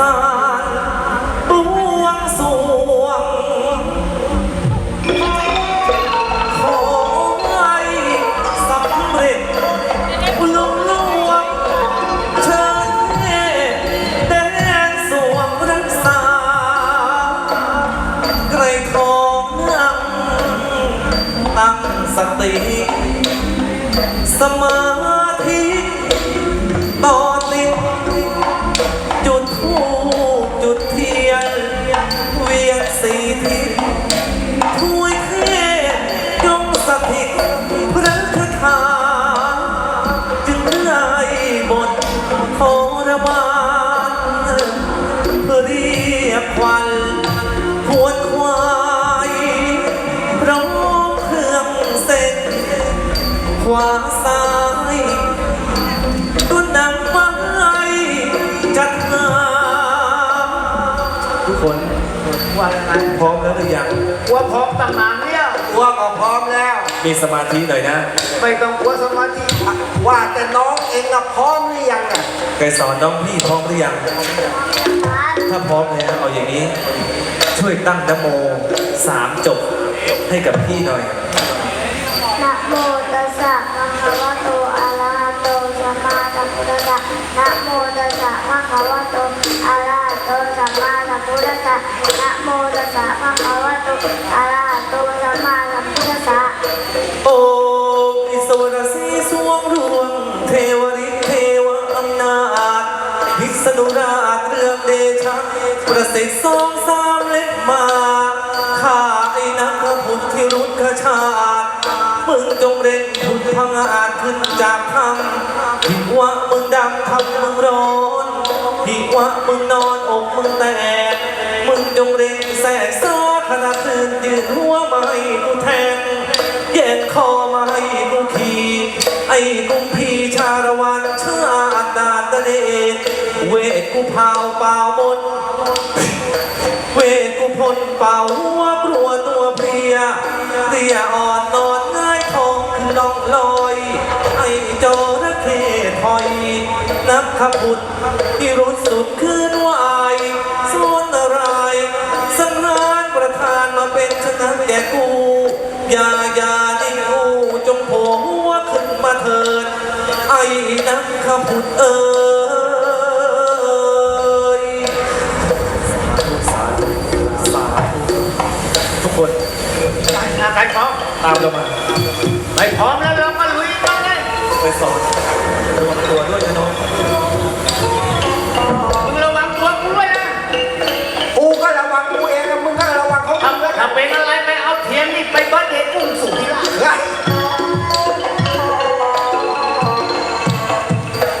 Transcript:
สารบวงสวง ขอให้สำเร็จลุล่วงเชิญเทพแดนสวงรักษา ไกรทองนั่งตั้งสติ สมาธิ เวียนสีทิศถ้วยเทพจงสถิตพระคาถาจึงได้บทโครบาลเพื่อเรียกควันพวนควายร้อมเครื่องเส้นขวา คนว่ายังไงพร้อมแล้วหรือยังว่าพร้อมตั้งนานเนี่ยว่าก็พร้อมแล้ว มีสมาธิหน่อยนะ ไม่ต้องกลัวสมาธิว่าแต่น้องเองอะพร้อมหรือยังอะเคยสอนน้องพี่พร้อมหรือยัง ถ้าพร้อมแล้วเอาอย่างนี้ ช่วยตั้งนโมสามจบให้กับพี่หน่อยนะโมะนะโมตัสสะภะคะวะโตอะระหะโตสัมมาสัมพุทธัสสะโอ้อิสวรสีสวงรวงเทวริเทวอำนาจพิษณุราชเรื่องเดชะประสิทธิ์สองสามเล็บมาข้าไอ้นักพุทธที่รุดขชาติมึงจงเร่งพุทธพังอาจขึ้นจากธรรมผิดว่ามึงดำทำมึงร้อนผิดว่ามึงนอนอกมึงแตก จงเร่งแสกซาขณะคืนยืนหัวไม้กูแทงแย่งคอไม้กูขี่ไอ้กุมพีชาละวันเชาตินาตเดชเวทกูเผาเปล่ามนเวทกูพลเป่าหัวกลัวตัวเพลียเรียอ่อนนอนง่ายทองขึ้นล่องลอย ไอ้จระเข้ถอย นับขบุตรที่รุดสุดคืนว่า เถิดไอ้นักขบุตรเอ่ยสาธุสาธุทุกคนอะใครพร้อมตามเรามาไม่พร้อมแล้วเรามาลุยกันเลยไปสอนระวังตัวด้วยนะน้อง